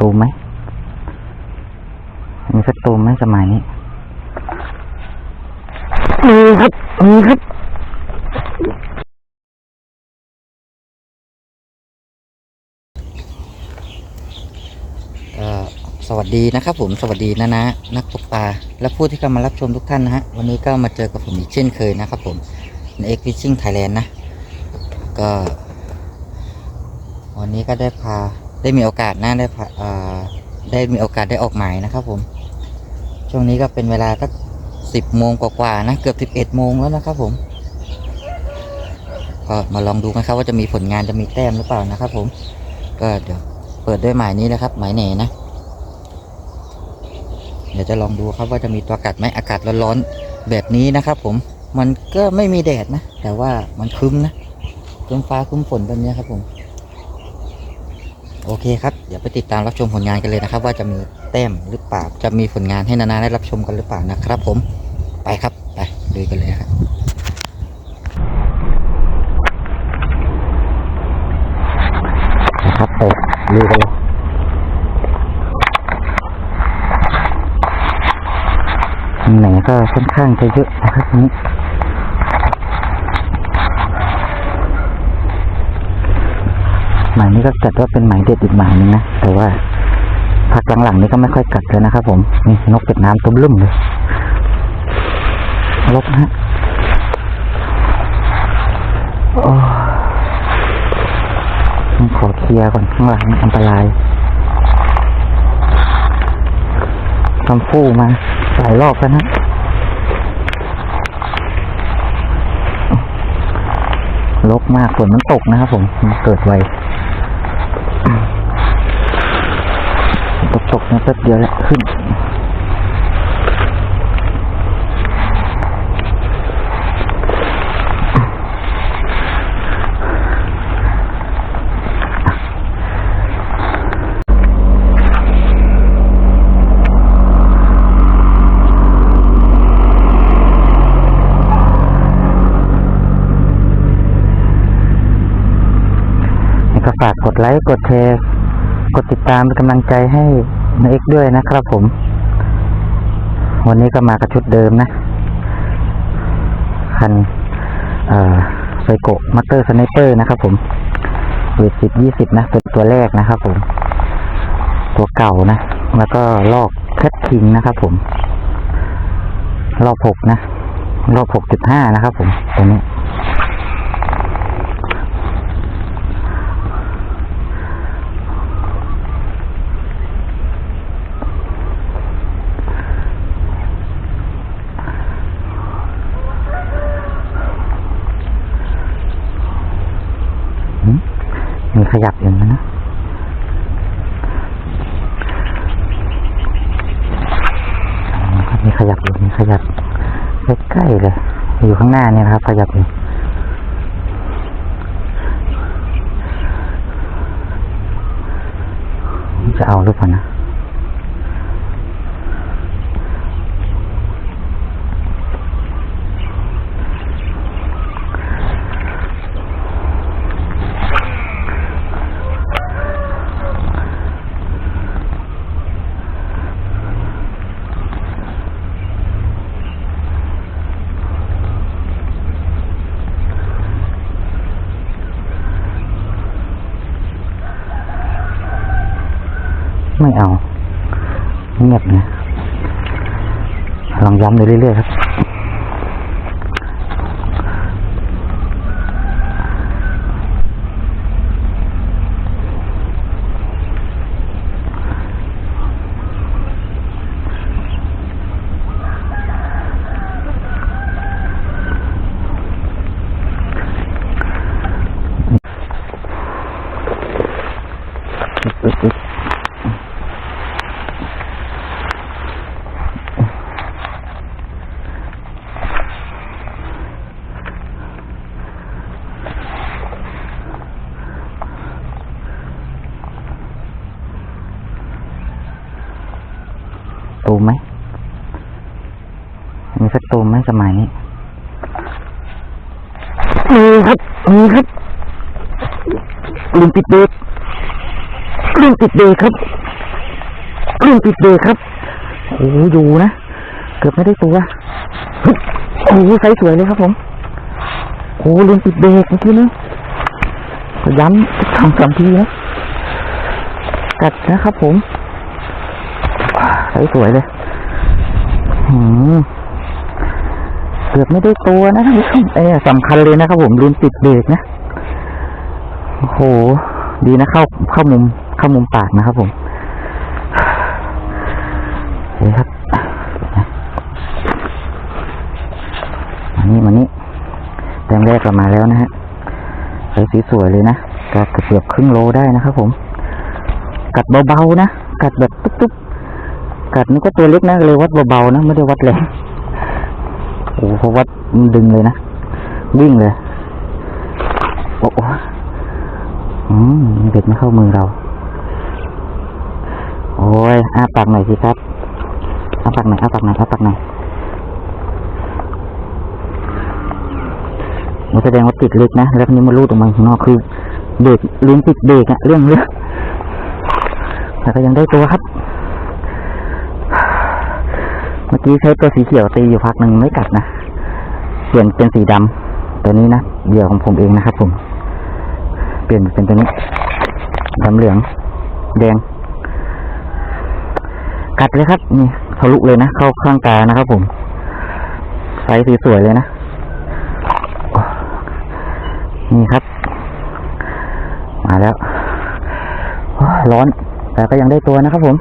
ตูมไหมมีสักตูมไหมสมัยนี้มีครับมีครับก็สวัสดีนะครับผมสวัสดีนะนะนักตกปลาและผู้ที่เข้ามารับชมทุกท่านนะฮะวันนี้ก็มาเจอกับผมอีกเช่นเคยนะครับผมใน X Fishing Thailand นะ ก็ วันนี้ก็ได้พา ได้มีโอกาสนะได้ได้มีโอกาสได้ออกหมายนะครับผม ช่วงนี้ก็เป็นเวลาสักสิบโมงกว่าๆนะ เกือบสิบเอ็ดโมงแล้วนะครับผม ก็มาลองดูกันครับว่าจะมีผลงานจะมีแต้มหรือเปล่านะครับผม ก็เดี๋ยวเปิดด้วยหมายนี้นะครับ หมายเหน่นะ เดี๋ยวจะลองดูครับว่าจะมีตัวกัดไหมอากาศร้อนๆแบบนี้นะครับผม มันก็ไม่มีแดดนะ แต่ว่ามันคึ้มนะคึ้มฟ้าคึ้มฝนแบบนี้ครับผม โอเคครับ เดี๋ยวไปติดตามรับชมผลงานกันเลยนะครับ ว่าจะมีแต้มหรือเปล่า จะมีผลงานให้นานาได้รับชมกันหรือเปล่านะครับ ผม ไปครับ ไปดูกันเลยครับครับไปดูกันเลยไหน่ก็ค่อนข้างจะเยอะนะครับนี้ หมาย นี้ก็จัดว่าเป็นหมายเด็ดอีกหมายนึงนะ แต่ว่าพักหลังๆนี้ก็ไม่ค่อยกัดเลยนะครับผมนี่นกเป็ดน้ำตุ้มลุ่มเลยลบนะฮะโอ้ขอเคลียร์ก่อนข้างหลังอันตรายทำฟู่มาหลายรอบแล้วนะลกมากฝนมันตกนะครับผมมันเกิดไว ตกนะแป๊บเดียวแหละขึ้นก็ฝากกดไลค์ กดแชร์ กดติดตามเป็นกำลังใจให้ นเอกด้วยนะครับผม วันนี้ก็มากับชุดเดิมนะ คันไซโกะมัตเตอร์สไนเปอร์นะครับผมเวทสิบยี่สิบนะ เป็นตัวแรกนะครับผม ตัวเก่านะ แล้วก็ลอกแคทคิงนะครับผม รอบหกนะ รอบหกจุดห้านะครับผมตัวนี้ หืมมี ขยับอยู่นะนะอ๋อครับมีขยับอยู่มีขยับใกล้ๆเลย อยู่ข้างหน้าเนี่ยนะครับ ขยับอยู่จะเอาหรือเปล่านะ ไม่เอา เงียบนะลองย้ำดูเรื่อยๆครับ ตูมไหม มีสักตูมไหมสมัยนี้มีครับมีครับลืมปิดเบรกลืมปิดเบรกครับลื่นติดเบรกครับโอ้โหอยู่นะเกือบไม่ได้ตัวโอ้โหไซส์สวยเลยครับผมโอ้ลืมติดเบรกเมื่อกี้นี้ย้ำสองสามทีนะกัดนะครับผมไซส์สวยเลยหืม เกือบไม่ได้ตัวนะท่านผู้ชมไอ้เนี่ยสำคัญเลยนะครับผมลืมติดเบรกนะโอ้โห ดีนะเข้าเข้ามุมเข้ามุมปากนะครับผมโอเคครับมานี่มานี่แต้มแรกเรามาแล้วนะฮะใส่สีสวยเลยนะกัดเกือบครึ่งโลได้นะครับผม กัดเบาๆนะ กัดแบบตุ๊บๆกัดนี่ก็ตัวเล็กนะเลยวัดเบาๆนะไม่ได้วัดแรง โอ้โหพอวัดมันดึงเลยนะ วิ่งเลย โอ้โหอืมเด็ดไม่เข้ามือเรา โอ้ยอ้าปากหน่อยสิครับอ้าปากหน่อยอ้าปากหน่อยอ้าปากหน่อยมันแสดงว่าติดเล็กนะ แล้วทีนี้มันรูดออกมาข้างนอกคือเบรกลืมติดเบรกอะเรื่องเรื่องแต่ก็ยังได้ตัวครับ เมื่ อกี้ใช้ตัวสีเขียวตีอยู่พักหนึ่งไม่กัดนะ เปลี่ยนเป็นสีดำตัวนี้นะเหยื่อของผมเองนะครับผม เปลี่ยนเป็นตัวนี้ดำเหลือง แดง กัดเลยครับ นี่ทะลุเลยนะ เข้าข้างตานะครับผมไซส์สวยเลยนะ นี่ครับ มาแล้ว ร้อน แต่ก็ยังได้ตัวนะครับผม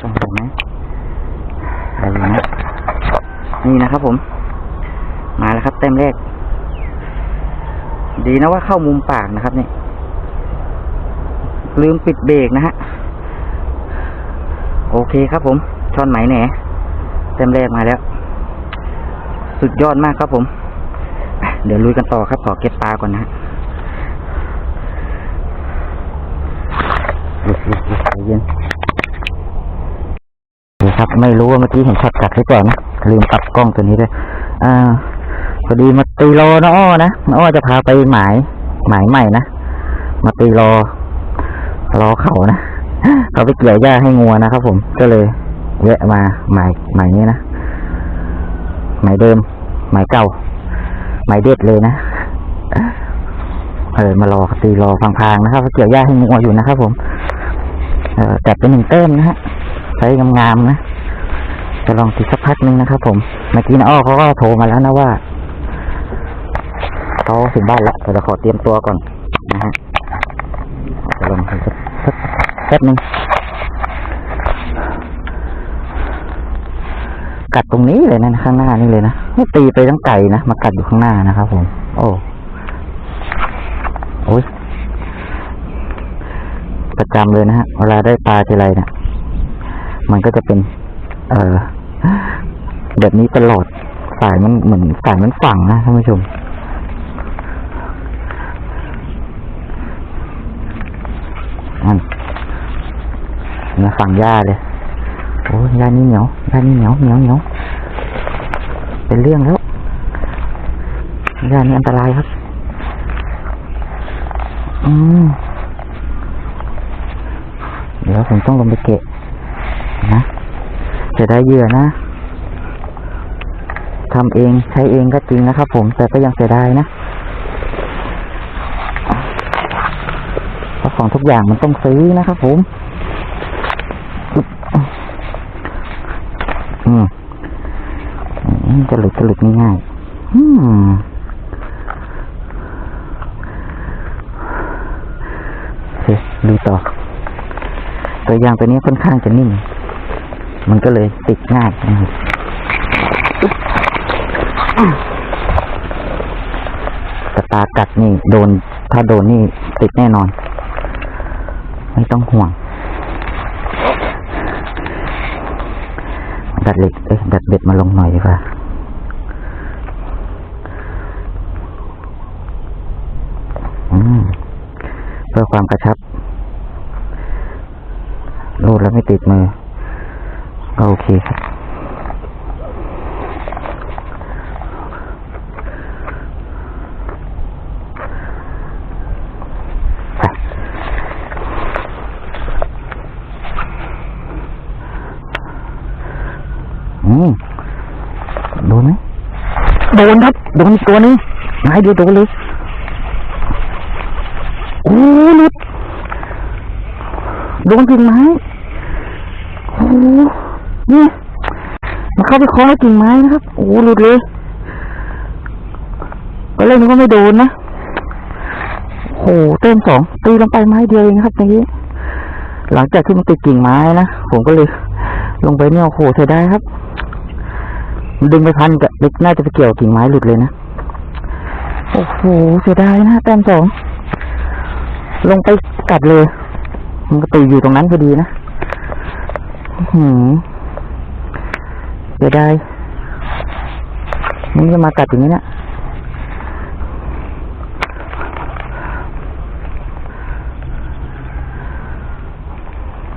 ต้องเห็นไหมอะไรอยู่นะ นะครับผม มาแล้วครับเต็มแรก ดีนะว่าเข้ามุมปากนะครับเนี่ยลืมปิดเบรกนะฮะ โอเคครับผม ช่อนไหมแหนเต็มแรกมาแล้ว สุดยอดมากครับผม เดี๋ยวลุยกันต่อครับ ขอเก็บปลาก่อนนะฮะหยุดหยุดหยุดใจเย็นครับ ไม่รู้ว่าเมื่อกี้เห็นช็อตกัดหรือเปล่านะ ลืมปรับกล้องตัวนี้ด้วยอ่าพอดีมาตีรอน้อ้อนะน้อ้อจะพาไปหมาย หมายใหม่นะมาตีรอรอเขานะเขาไปเกี่ยวหญ้าให้งัวนะครับผมก็เลยแวะมาหมายหมายนี้นะหมายเดิม หมายเก่า หมายเด็ดเลยนะเออมารอตีรอพังๆนะครับเขาเกี่ยวหญ้าให้งัวอยู่นะครับผมเออจัดเป็นหนึ่งเต้มนะฮะใช้งามๆนะ จะลองติดสักพักหนึงนะครับ ผมเมื่อกี้นะอ้อเขาก็โทรมาแล้วนะว่าเขาถึงบ้านแล้วแต่จะขอเตรียมตัวก่อนนะฮะจะลองดูสักสักแป๊บหนึงกัดตรงนี้เลยนะข้างหน้านี่เลยนะไม่ตีไปตั้งไก่นะมากัดอยู่ข้างหน้านะครับผม โอ้โอ้ยประจำเลยนะฮะเวลาได้ปลาทีไรเนี่ยมันก็จะเป็น เอ่อ แบบนี้ตลอดสายมันเหมือนสายมันฝังนะท่านผู้ชมอันนี่ยฝังหญ้าเลยโอ้ยหญ้านี่เหนียวหญ้านี่เหนียวเหนียวเหนียวเป็นเรื่องแล้วหญ้านี่อันตรายครับ อืมเดี๋ยวผมต้องลงไปเกะนะจะได้เหยื่อนะ ทำเองใช้เองก็จริงนะครับ ผมแต่ก็ยังเสียดายนะเพราะของทุกอย่างมันต้องซื้อนะครับ ผมอืมอืมจะหลุดจะหลุดง่ายๆอืมคดูต่อ ตัวอย่างตัวนี้ค่อนข้างจะนิ่ม มันก็เลยติดง่ายนะครับ แต่ปลากัดนี่โดน ถ้าโดนนี่ติดแน่นอน ไม่ต้องห่วง ดัดเหล็กเอ้ยดัดเบ็ดมาลงหน่อยดีกว่าเพื่อความกระชับรูดแล้วไม่ติดมือก็โอเคครับ โดนครับ โดนตัวนึงไม้เดียวโดนเลยโอ้หลุดโดนกิ่งไม้โอ้เนี่ยมันเข้าไปคล้องกิ่งไม้นะครับ โอ้หลุดเลยก็เล่นก็ไม่โดนนะโอ้เต้มสองตีลงไปไม้เดียวเองครับเมื่อกี้ หลังจากที่มันติดกิ่งไม้นะผมก็เลย ลงไปเนี่ยโอ้โหเสียดายครับ ดึงไปพันกับน่าจะไปเกี่ยวกิ่งไม้หลุดเลยนะ โอ้โห เสียดายนะแต้มสอง ลงไปกัดเลย มันก็ตีอยู่ตรงนั้นพอดีนะหืมเสียดายมันจะมากัดอย่างนี้เนะ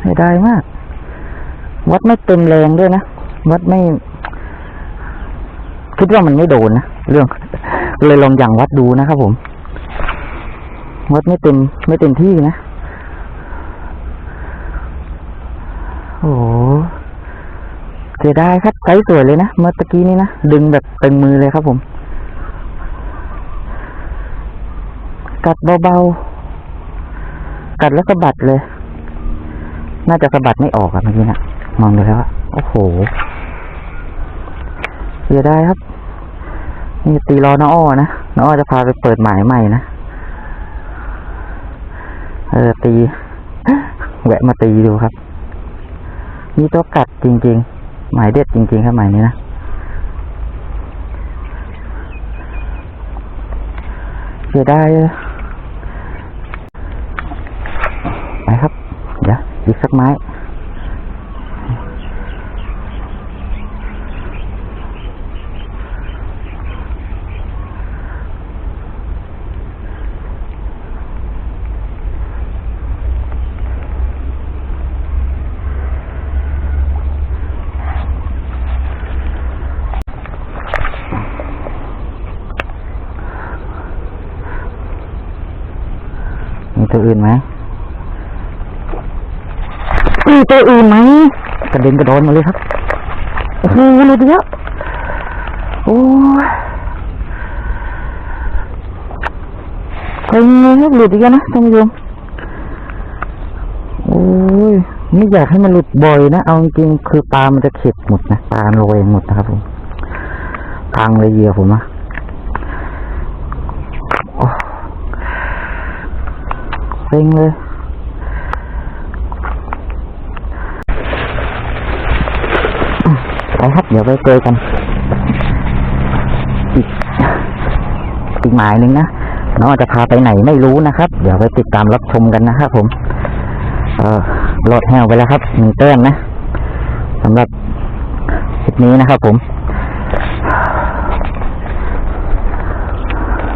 เสียดายมาก วัดไม่เต็มแรงด้วยนะ วัดไม่ คิดว่ามันไม่โดนนะเรื่อง เลยลองอย่างวัดดูนะครับผม วัดไม่เต็มไม่เต็มที่นะ โอ้โหเสียดายครับไซส์สวยเลยนะ เมื่อตะกี้นี้นะ ดึงแบบเต็มมือเลยครับผม กัดเบาๆ กัดแล้วสะบัดเลย น่าจะสะบัดไม่ออกอะเมื่อกี้นะมองดูแล้วโอ้โหเสียดายครับ นี่ตีรอน้าอ้อนะน้าอ้อจะพาไปเปิดหมายใหม่นะ เออตี แวะมาตีดูครับมีตัวกัดจริง ๆ หมายเด็ดจริง ๆ ครับหมายนี้นะ เสียดายเลยไปครับ เดี๋ยวอีกสักไม้ มี ตัวอื่นไหมมีตัวอื่นไหมกระเด็นกระโดนมาเลยครับโอ้โหหลุดเยอะโอ้ยเต็มเลยครับหลุดอีกแล้วนะท่านผู้ชมโอ้ยไม่อยากให้มันหลุดบ่อยนะ เอาจริงๆคือปลามันจะเข็ดหมดนะปลาโรยหมดนะครับผมพังเลยเหยื่อผมอะโอ้เซ็งเลยไปครับเดี๋ยวไปเจอกันอีกอีกหมายหนึ่งนะน้องอาจจะพาไปไหนไม่รู้นะครับ เดี๋ยวไปติดตามรับชมกันนะครับผม เออโหลดแห้วไปแล้วครับหนึ่งแต้มนะสำหรับคลิปนี้นะครับผม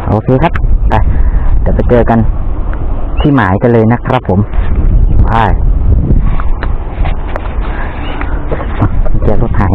โอเคครับ ไป เดี๋ยวไปเจอกัน ที่หมายกันเลยนะครับผมใช่แกรถหาย